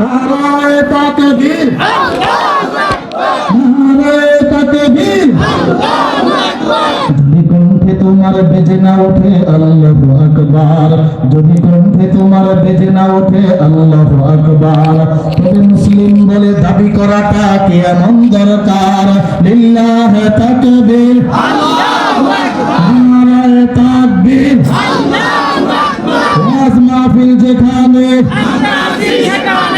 নারায়ে তাকবীর নারায়ে তাকবীর যদি কণ্ঠে তোমার বেজে না ওঠে, আল্লাহু আকবার। যদি তোমার বেজে ওঠে, আল্লাহু আকবার। তবে মুসলিম বলে দাবি করাটা কি এমন দরকার? লিল্লাহ তাকবীর। যেখানে আলমুলামা যেখানে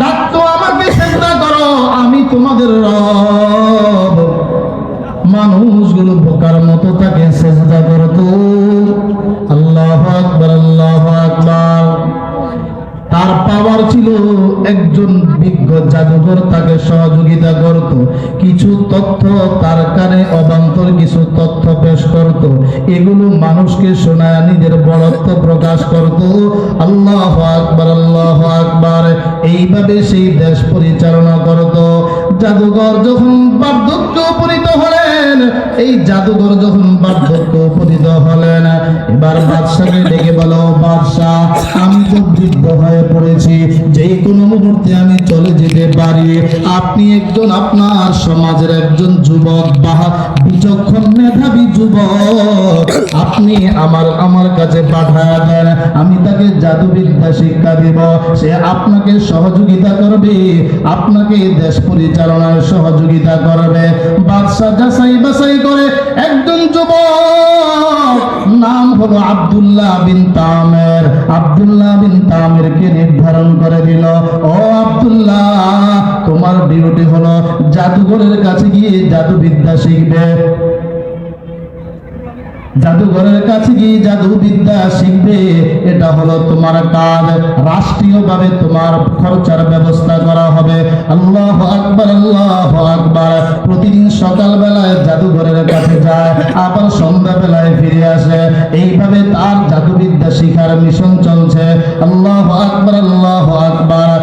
ডাকতো আমাকে চেষ্টা করো আমি তোমাদের রব। মানুষগুলো বোকার মতো তাকে সেজদা পাওয়ার ছিল, একজন বিজ্ঞ জাদুঘর তাকে সহযোগিতা করত। কিছু তথ্য তার কানে, অবান্তর কিছু তথ্য পেশ করত। এগুলো মানুষকে শোনায়, নিজের বড়ত্ব প্রকাশ করত। আল্লাহ আকবার আল্লাহ আকবার। এইভাবে সেই দেশ পরিচালনা করত। জাদুঘর যখন বার্ধক্য উপনীত হলেন, এই জাদুঘর যখন বার্ধক্য উপনীত হলেন, এবার বাদশাকে ডেকে বলো, বাদশাহ, আমি তো বৃদ্ধ হয়ে পড়েছি। যে কোনো মুহূর্তে আমি চলে যেতে পারি। আপনি একজন আপনার সমাজের একজন যুবক বা বিচক্ষণ মেধাবী যুবক। আপনি আমার আমার কাছে পাঠায় দেন, আমি তাকে জাদুবিদ্যা শিক্ষা দেব। সে আপনাকে সহযোগিতা করবে, আপনাকে দেশ পরিচালনায় সহযোগিতা করবে। বাদশা যাচাই বাছাই করে একজন যুবক। নাম হলো আব্দুল্লাহ বিন তামের। আব্দুল্লাহ বিন তামেরকে নির্ধারণ করে দিল, ও আব্দুল্লাহ, তোমার ডিউটি হলো জাদুঘরের কাছে গিয়ে জাদুবিদ্যা শিখবে। জাদুঘরের কাছে গিয়ে জাদু বিদ্যা শিখবে, এটা হলো তোমার কাজ। রাষ্ট্রীয়ভাবে তোমার খরচার ব্যবস্থা করা হবে। আল্লাহ আকবার আল্লাহ আকবার। প্রতিদিন সকালবেলায় জাদুঘরের কাছে যায়, আবার ফিরে আসে। এইভাবে তার জাদুবিদ্যা শিখার মিশন চলছে। আল্লাহ আকবার আল্লাহ আকবার।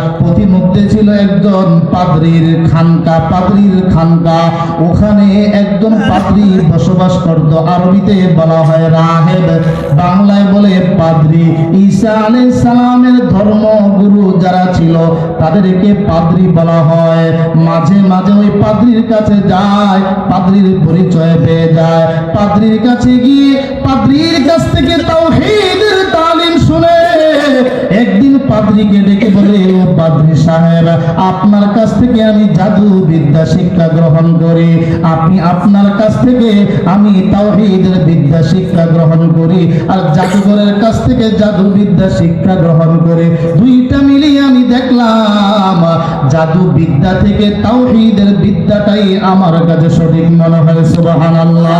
ছিল একজন পাদ্রির খানকা পাদ্রির খানকা। ওখানে একজন পাদ্রি বসবাস করত। আরবিতে বলা হয় রাহেব। বাংলায় বলে পাদ্রি। ঈসা আলাইহিস সালামের ধর্ম গুরু যারা ছিল, তাদেরকে পাদ্রি বলা হয়। মাঝে মাঝে ওই পাদ্রির কাছে যায়, পাদ্রির পরিচয় পেয়ে যায়। পাদ্রির কাছে গিয়ে পাদ্রির কাছ থেকে তাওহীদের তালিম শুনে পাদ্রিকে ডেকে বলে ও পাদ্রি সাহেব, আপনার কাছ থেকে আমি জাদু বিদ্যা শিক্ষা গ্রহণ করি। আপনি আপনার কাছ থেকে আমি তাওহীদের বিদ্যা শিক্ষা গ্রহণ করি আর জাদুঘরের কাছ থেকে জাদু বিদ্যা শিক্ষা গ্রহণ করে। দুইটা মিলিয়ে আমি দেখলাম জাদু বিদ্যা থেকে তাওহীদের বিদ্যাটাই আমার কাছে সঠিক মনে হয়। সুবহানাল্লাহ।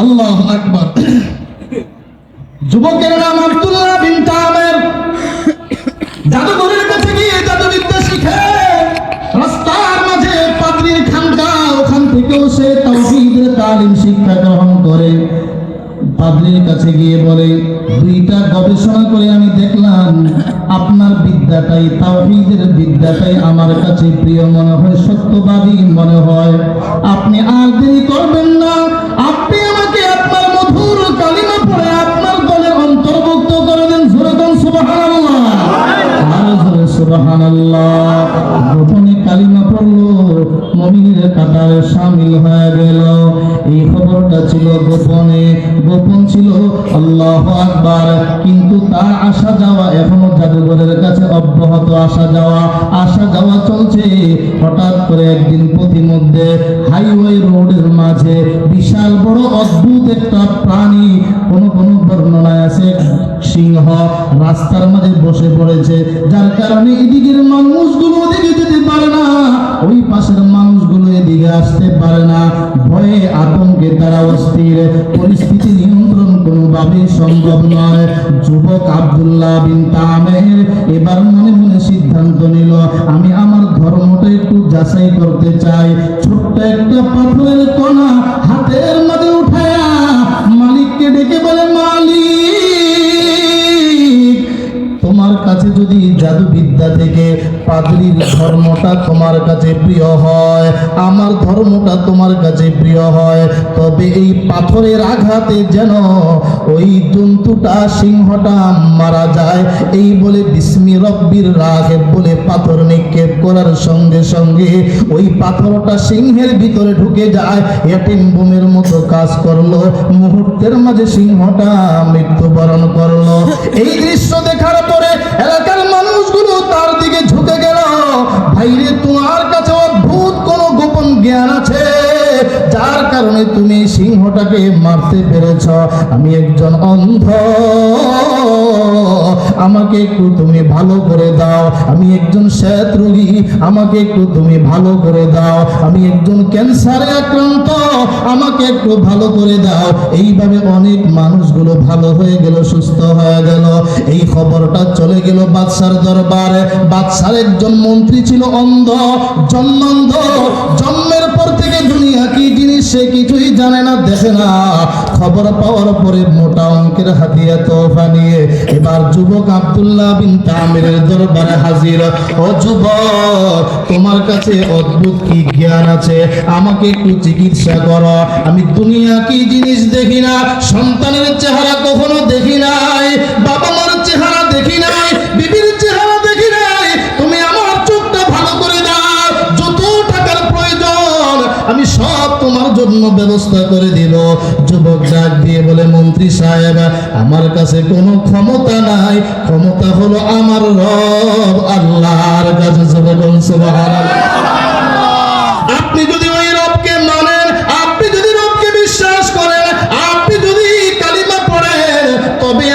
আল্লাহ আকবার। যুবকের নাম আব্দুল্লাহ বিন তামের। জাদুঘরের কাছে গিয়ে জাদুবিদ্যা শিখে রাস্তার মাঝে পাদ্রির খানকা, ওখান থেকেও সে তাওহীদের তালিম শিক্ষা গ্রহণ করে। পাদ্রির কাছে গিয়ে বলে, দুইটা গবেষণা করে আমি দেখলাম, আপনার বিদ্যাটাই, তাওহীদের বিদ্যাটাই আমার কাছে প্রিয়। মনে হয় সত্যবাদী মনে হয়। আপনি আর দেরি করবেন না। আসা যাওয়া আসা যাওয়া চলছে। হঠাৎ করে একদিন প্রতিমধ্যে হাইওয়ে রোডের মাঝে বিশাল বড় অদ্ভুত একটা প্রাণী কোন কোন বর্ণনায় আছে। সিংহ রাস্তার মাঝে বসে পড়েছে। যার কারণে এদিকের মানুষগুলো ওদিকে যেতে পারে না। ওই পাশের মানুষগুলো এদিকে আসতে পারে না। ভয়ে আতঙ্কে তারা অস্থির। পরিস্থিতি নিয়ন্ত্রণ কোনোভাবেই সম্ভব নয় যুবক আব্দুল্লাহ বিন তামের এবার মনে মনে সিদ্ধান্ত নিল, আমি আমার ধর্মটা একটু যাচাই করতে চাই। ছোট্ট একটা পাথরের কণা হাতের মাঝে উঠায়া মালিককে ডেকে বলে, মালিক, তোমার কাছে যদি জাদু বিদ্যা থেকে পাদ্রির ধর্মটা তোমার কাছে প্রিয় হয়, আমার ধর্মটা তোমার কাছে প্রিয় হয়, তবে এই পাথরের আঘাতে যেন ওই জন্তুটা, সিংহটা মারা যায়। এই বলে বিস্মি রব্বির রাঘেব বলে পাথর নিক্ষেপ করার সঙ্গে সঙ্গে ওই পাথরটা সিংহের ভিতরে ঢুকে যায়। এটিম বোমের মতো কাজ করল, মুহূর্তের মাঝে সিংহটা মৃত্যুবরণ করল। এই দৃশ্য দেখার পরে এলাকার মানুষগুলো তার দিকে ঝুঁকে ভাইরে তোমার কাছে অদ্ভুত কোন গোপন জ্ঞান আছে। যার কারণে তুমি সিংহটাকে মারতে পেরেছ। আমি একজন অন্ধ। আমাকে একটু তুমি ভালো করে দাও। আমি একজন শ্বেত রোগী। আমাকে একটু তুমি ভালো করে দাও। আমি একজন ক্যান্সারে আক্রান্ত। আমাকে একটু ভালো করে দাও। এইভাবে অনেক মানুষগুলো ভালো হয়ে গেল, সুস্থ হয়ে গেল। এই খবরটা চলে গেল বাদশার দরবারে। বাদশার একজন মন্ত্রী ছিল অন্ধ, জন্মান্ধ। জন্মের পর থেকে দুনিয়া কি জিনিস সে কিছুই জানে না, দেখে না। খবর পাওয়ার পরে মোটা অঙ্কের হাতিয়া তোফা নিয়ে এবার যুবক আব্দুল্লাহ বিন তামিরের দরবারে হাজির। ও যুবক, তোমার কাছে অদ্ভুত কি জ্ঞান আছে? আমাকে একটু চিকিৎসা করো। আমি দুনিয়া কি জিনিস দেখি না, সন্তানের চেহারা কখনো দেখি নাই বাবা মার চেহারা দেখি নাই, বিবির জন্য ব্যবস্থা করে দিব যুবক ডাক দিয়ে বলে, মন্ত্রী সাহেব, আমার কাছে কোনো ক্ষমতা নাই। ক্ষমতা হলো আমার রব, আল্লাহর কাছে। আপনি যদি ওই রবকে মানেন, আপনি যদি রবকে বিশ্বাস করেন, আপনি যদি কালিমা পড়েন, তবে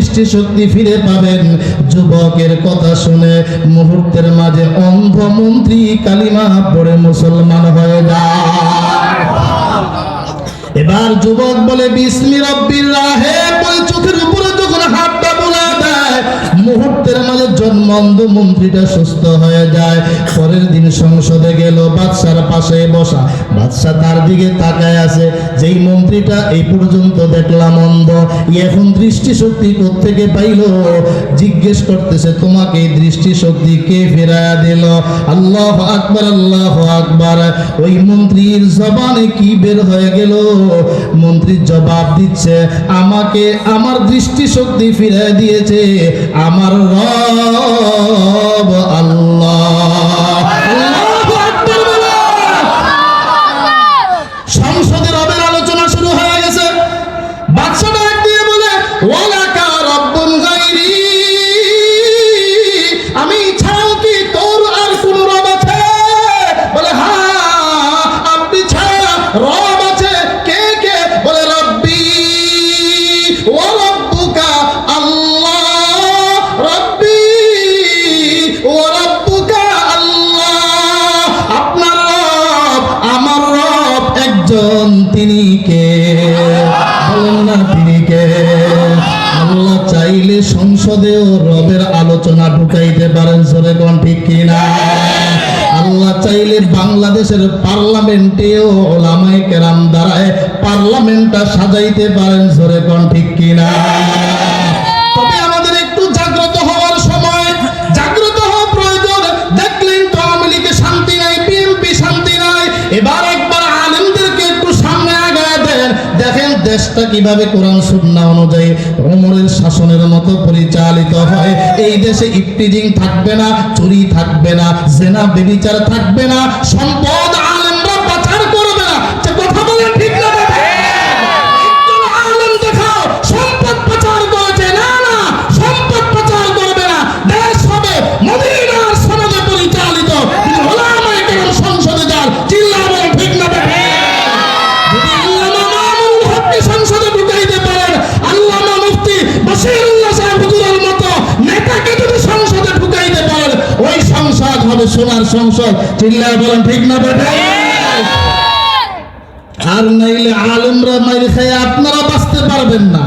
দৃষ্টিশক্তি ফিরে পাবেন। যুবকের কথা শুনে মুহূর্তের মাঝে অন্ধ মন্ত্রী কালিমা পড়ে মুসলমান হয়ে যায়। এবার যুবক বলে, বিসমি রব্বির জন্মন্ধ মন্ত্রীটা সুস্থ হয়ে যায়। পরের দিন সংসদে গেল, বাদশার পাশে বসা। বাদশা তার দিকে তাকায় আছে। যেই মন্ত্রীটা এই পর্যন্ত দেখলাম অন্ধ। এখন দৃষ্টিশক্তি কোত্থেকে পাইল? জিজ্ঞেস করতেছে, তোমাকে দৃষ্টিশক্তি কে ফেরায়া দিল? আল্লাহ আকবার আল্লাহ আকবার। ওই মন্ত্রীর জবানে কি বের হয়ে গেল? মন্ত্রী জবাব দিচ্ছে, আমাকে আমার দৃষ্টিশক্তি ফিরে দিয়েছে। আমার রব আল্লাহ তিনি কে বলেন না তিনি কে আল্লাহ চাইলে সংসদেও রবের আলোচনা ঢুকাইতে পারেন সরে কোন ঠিক কিনা? আল্লাহ চাইলে বাংলাদেশের পার্লামেন্টেও ওলামায় কেরাম দ্বারায় পার্লামেন্টটা সাজাইতে পারেন সরে কোন ঠিক কিনা? দেশটা কীভাবে কোরআন সুন্না অনুযায়ী ওমরের শাসনের মতো পরিচালিত হয়? এই দেশে ইফটিজিং থাকবে না, চুরি থাকবে না, জেনা, বেবিচার থাকবে না, সম্পদ সোনার সংসদ চিল্লায় বলেন ঠিক না বেটা? আর নাইলে আলমরা মাইরে খাই আপনারা বাঁচতে পারবেন না।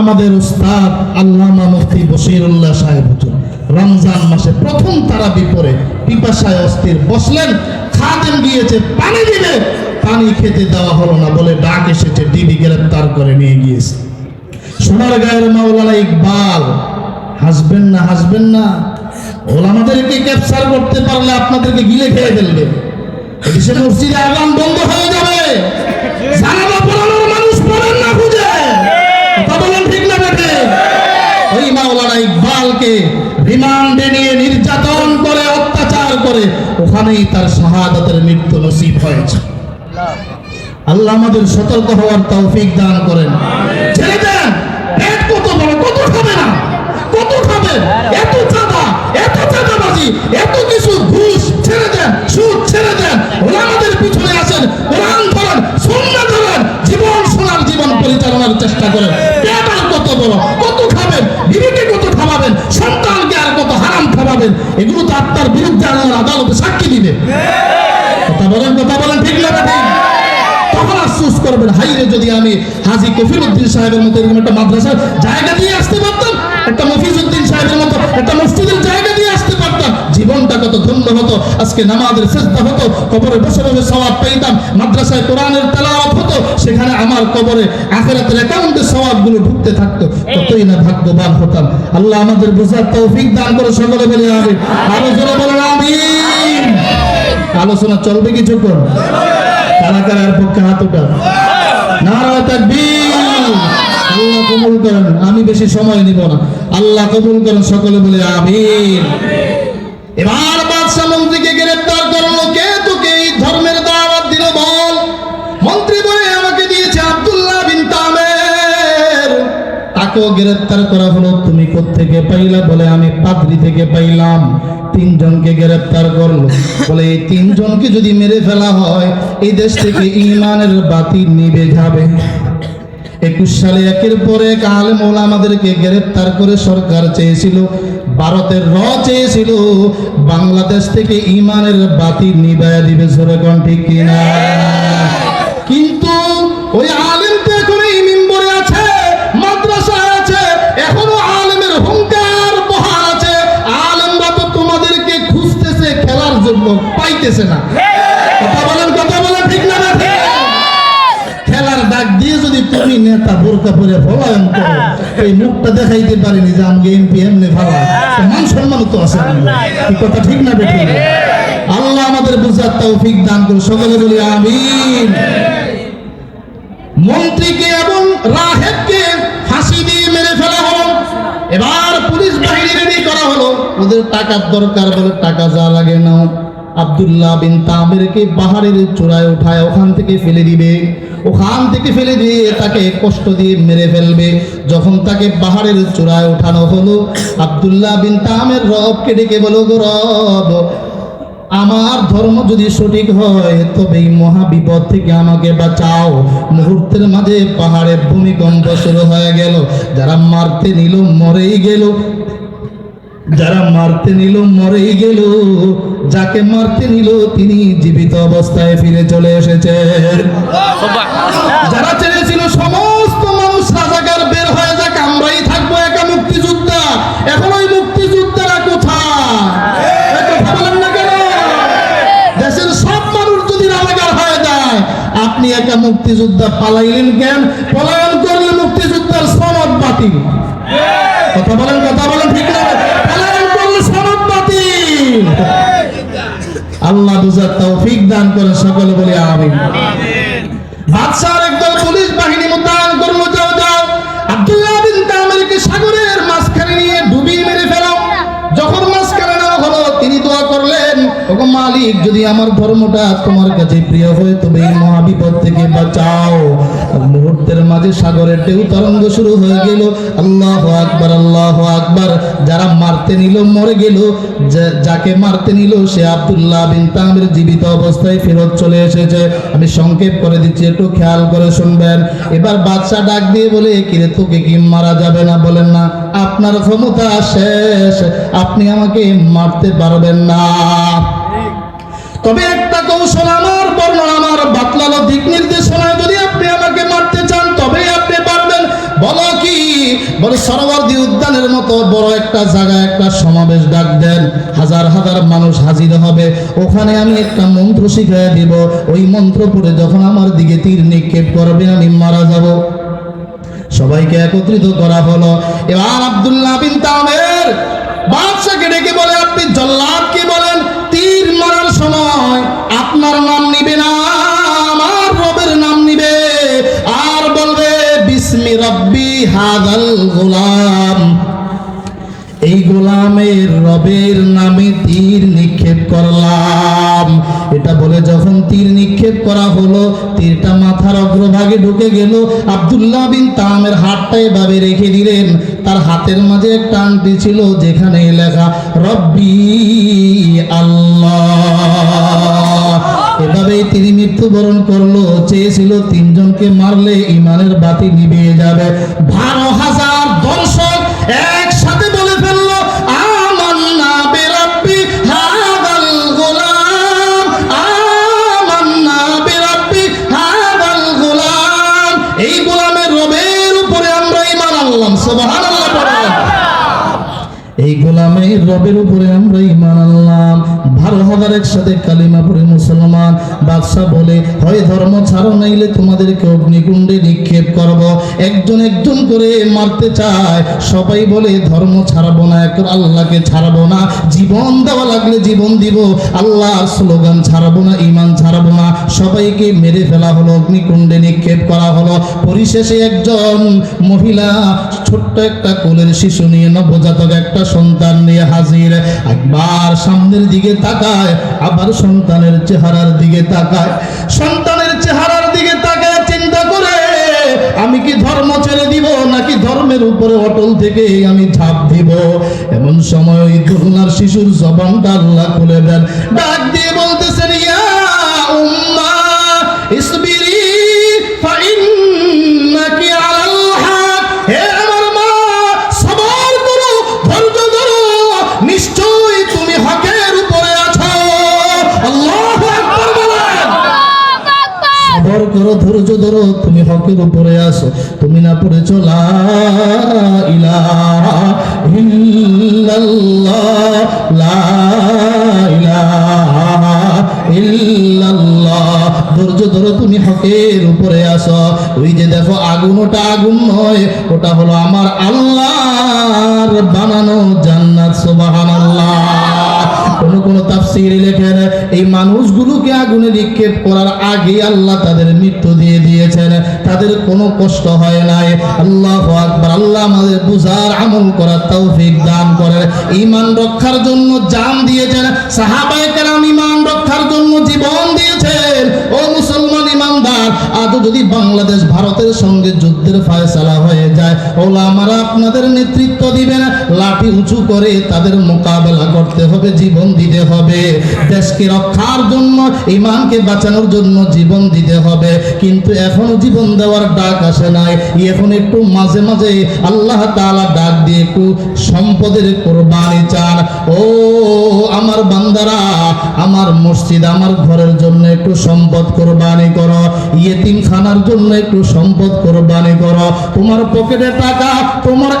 আমাদের উস্তাদ আল্লামা মুফতি বশিরুল্লাহ সাহেব হুজুর, রমজান মাসে প্রথম তারা বিপরে পিপাসায় অস্থির বসলেন, খাদেম গিয়েছে, পানি দিবে। পানি খেতে দেওয়া হলো না বলে ডাক এসেছে, ডিবি গ্রেপ্তার করে নিয়ে গিয়েছে। সোনার গায়ের মাওলানা ইকবাল, হাসবেন না হাসবেন না। ওলামাদেরকে ক্যাপচার করতে পারলে আপনাদেরকে গিলে খেয়ে ফেলবে। মসজিদে আগাম বন্ধ হয়ে যাবে। মাওলানা ইকবালকে রিমান্ডে নিয়ে নির্যাতন করে অত্যাচার করে ওখানেই তার শাহাদাতের মৃত্যু নসিব হয়েছে। আল্লাহ আমাদের সতর্ক হওয়ার তৌফিক দান করেন। ছেড়ে দেন। পেট কত বড় কত খাবে না? কত খাবে? এত চাঁদা এত চাঁদাবাজি এত কিছু ঘুষ ছেড়ে দেন সুদ ছেড়ে দেন। ওলামাদের পিছনে আসেন কোরআন ধরেন সুন্নাহ ধরেন জীবন সোনার জীবন পরিচালনার চেষ্টা করেন। পেট আর কত বড় কত খাবেন বিবিকে কত খাওয়াবেন সন্তানকে আর কত হারাম খাওয়াবেন এগুলো তো আপনার বিরুদ্ধে আল্লাহর আদালতে সাক্ষী দিবে। কথা বলেন কথা বলেন, ঠিক লাগা ঠিক? তখন আফসোস করবেন, হাইরে যদি আমি হাজি কফির উদ্দিন সাহেবের মতো এরকম একটা মাদ্রাসার জায়গা দিয়ে আসতে পারতাম, একটা মফিজ উদ্দিন সাহেবের মতো, একটা জীবনটা ধন্য হতো, আজকে নামাজের চেষ্টা হতো, কবরে বসে বসে সওয়াব পেতাম মাদ্রাসায় কোরআনের তেলাওয়াত হতো, সেখানে আমার কবরে আখেরাতের অ্যাকাউন্টে সওয়াবগুলো ঢুকতে থাকতো কতই না ভাগ্যবান হতাম। আল্লাহ আমাদের বোঝার তৌফিক দান করে সকলে বলে আরও জোরে বলেন আমিন। আলোচনা চলবে কিছুক্ষণ। কারা কারার পক্ষে হাত ওঠা নারায় তাকবীর। আল্লাহ কবুল করেন, আমি বেশি সময় নিব না। আল্লাহ কবুল করেন, সকলে বলে আমিন। এবার তাকেও গ্রেফতার করা হলো, তুমি থেকে পাইলা বলে আমি পাদ্রি থেকে পাইলাম। তিনজনকে গ্রেফতার করল বলে এই তিনজনকে যদি মেরে ফেলা হয়, এই দেশ থেকে ইমানের বাতি নিবে যাবে। একুশ সালে একের পর এক আলেম আমাদেরকে গ্রেফতার করে সরকার চেয়েছিল, ভারতের র চেয়েছিল, বাংলাদেশ থেকে ইমানের বাতি নিবায় দিবে। সরকম ঠিক কিনা? কিন্তু ওই পাইতেছে না। কথা বলেন, কথা ঠিক না না? খেলার দিয়ে যদি তুমি নেতা বোরকা পরে ফলায়ন করো, এই মুখটা দেখাইতে পারিনি যে এমপি এমনি মান সম্মান তো আছে এই কথা ঠিক না আল্লাহ আমাদের বুঝার তৌফিক দান করে সকলে বলি আমিন। মন্ত্রীকে এবং রাহেবকে ফাঁসি দিয়ে মেরে ফেলা হলো। এবার পুলিশ বাহিনী রেডি করা হলো। ওদের টাকার দরকার বলে টাকা যা লাগে নাও। আব্দুল্লাহ বিন তামেরকে পাহাড়ের চূড়ায় উঠায়, ওখান থেকে ফেলে দিবে। ওখান থেকে ফেলে দিয়ে তাকে কষ্ট দিয়ে মেরে ফেলবে। যখন তাকে পাহাড়ের চূড়ায় উঠানো হলো, আবদুল্লাহ বিন তামের রবকে ডেকে বলো, গো রব, আমার ধর্ম যদি সঠিক হয়, তবে এই মহাবিপদ থেকে আমাকে বাঁচাও। মুহূর্তের মাঝে পাহাড়ে ভূমিকম্প শুরু হয়ে গেল। যারা মারতে নিল, মরেই গেল। যারা মারতে নিল মরেই গেল। যাকে মারতে নিল তিনি জীবিত অবস্থায় ফিরে চলে এসেছে যারা চেয়েছিল সমস্ত মানুষ রাজাকার বের হয়ে যাক আমরাই থাকব একা মুক্তিযোদ্ধা। এখন ওই মুক্তিযোদ্ধারা কোথায়? কথা বলেন না কেন? দেশের সব মানুষ যদি রাজাকার হয়ে যায় আপনি একা মুক্তিযোদ্ধা পালাইলেন কেন? পলায়ন করলে মুক্তিযোদ্ধার সনদ বাতিল। কথা বলেন কথা বলেন। আল্লাহ বুঝার তৌফিক দান করে সকলে বলে আমিন। বাদশার মালিক, যদি আমার ধর্মটা তোমার কাছে প্রিয় হয়, তবে এই মহাবিপদ থেকে বাঁচাও। মুহূর্তের মাঝে সাগরের ঢেউ তরঙ্গ শুরু হয়ে গেল। আল্লাহ আকবার আল্লাহ আকবার। যারা মারতে নিল, মরে গেল। যাকে মারতে নিল, সে আব্দুল্লাহ বিন তামির জীবিত অবস্থায় ফেরত চলে এসেছে। আমি সংক্ষেপ করে দিচ্ছি, একটু খেয়াল করে শুনবেন। এবার বাচ্চা ডাক দিয়ে বলে, কিরে, তোকে কি মারা যাবে না? বলেন না, আপনার ক্ষমতা শেষ। আপনি আমাকে মারতে পারবেন না। তবে একটা কৌশল আমার, বর্ণনা আমার, বাতলালো দিক নির্দেশনায় যদি আপনি আমাকে মারতে চান, তবেই আপনি পারবেন। বলো কি? বলে সরোবর্দী উদ্যানের মতো বড় একটা জায়গায় একটা সমাবেশ ডাক দেন। হাজার হাজার মানুষ হাজির হবে। ওখানে আমি একটা মন্ত্র শিখিয়ে দিব। ওই মন্ত্র পড়ে যখন আমার দিকে তীর নিক্ষেপ করবে, আমি মারা যাব। সবাইকে একত্রিত করা হলো। এবার আব্দুল্লাহ বিন তামের বাদশাকে ডেকে বলে, আপনি জল্লাদ কি সময় আপনার নাম নিবে না, আমার রবের নাম নিবে। আর বলবে, বিসমি রব্বি হাদাল গোলাম। এই গোলামের রবের নামে তীর নিক্ষেপ করলাম। এটা বলে যখন তীর নিক্ষেপ করা হলো, তীরটা মাথার অগ্রভাগে ঢুকে গেল। আব্দুল্লাহ বিন তামের হাতটা এভাবে রেখে দিলেন। তার হাতের মাঝে একটা আংটি ছিল, যেখানে লেখা, রব্বি আল্লাহ। এভাবেই তিনি মৃত্যুবরণ করল। চেয়েছিল তিনজনকে মারলে ইমানের বাতি নিভিয়ে যাবে। বারো হাজার দর্শক একসাথে এই গোলামের রবের উপরে আমরা ইমান আনলাম। বারো হাজার একসাথে কালিমা পড়ে মুসলমান। বাদশাহ বলে, হয় ধর্ম ছাড়ো, নাইলে তোমাদেরকে অগ্নিকুণ্ডে নিক্ষেপ করব। একজন একজন করে মারতে চায়। সবাই বলে, ধর্ম ছাড়বো না এক আল্লাহকে ছাড়বো না। জীবন দেওয়া লাগলে জীবন দিব। আল্লাহর স্লোগান ছাড়বো না ইমান ছাড়বো না। সবাইকে মেরে ফেলা হলো, অগ্নিকুণ্ডে নিক্ষেপ করা হলো। পরিশেষে একজন মহিলা ছোট্ট একটা কোলের শিশু নিয়ে নবজাতক একটা সন্তান নিয়ে হাজির, একবার সামনের দিকে তাকায়, আবার সন্তানের চেহারার দিকে তাকায়। সন্তানের চেহারার দিকে তাকায়, চিন্তা করে, আমি কি ধর্ম ছেড়ে দিব, নাকি ধর্মের উপরে অটল থেকে আমি ঝাঁপ দিব? এমন সময় ওই শিশুর জবানটা আল্লাহ খুলে দেন। ডাক দিয়ে করো ধৈর্য ধরো তুমি হকের উপরে আসো। তুমি না পড়েছো লা ইলাহা ইল্লাল্লাহ, লা ইলাহা ইল্লাল্লাহ। ধৈর্য ধরো, তুমি হকের উপরে আসো। ওই যে দেখো, আগুন, ওটা আগুন নয়, ওটা হলো আমার আল্লাহর বানানো জান্নাত, সুবহানাল্লাহ। কোন কোন তাফসীরে লেখেন, এই মানুষগুলোকে আগুনে নিক্ষেপ করার আগে আল্লাহ তাদের মৃত্যু দিয়ে দিয়েছেন। তাদের কোনো কষ্ট হয় নাই। আল্লাহ আকবার, আল্লাহ আমাদের বুঝার, আমল করার তৌফিক দান করেন। ইমান রক্ষার জন্য জান দিয়েছেন। সাহাবায়ে কেরাম ইমান রক্ষার জন্য জীবন দিয়েছেন। ইমানদার আজ যদি বাংলাদেশ ভারতের সঙ্গে যুদ্ধের ফয়সালা হয়ে যায়, ওলামারা আপনাদের নেতৃত্ব দিবেন। লাঠি উঁচু করে তাদের মোকাবেলা করতে হবে, জীবন দিতে হবে। দেশকে রক্ষার জন্য, ইমানকে বাঁচানোর জন্য জীবন দিতে হবে। কিন্তু এখনও জীবন দেওয়ার ডাক আসে নাই। এখন একটু মাঝে মাঝে আল্লাহ তাআলা ডাক দিয়ে একটু সম্পদের কোরবানি চান। ও আমার বান্দারা, আমার মসজিদ, আমার ঘরের জন্য একটু সম্পদ কোরবানি করো। ইয়েতিম খানার জন্য একটু সম্পদ কোরবানি করো। তোমার পকেটে টাকা তোমার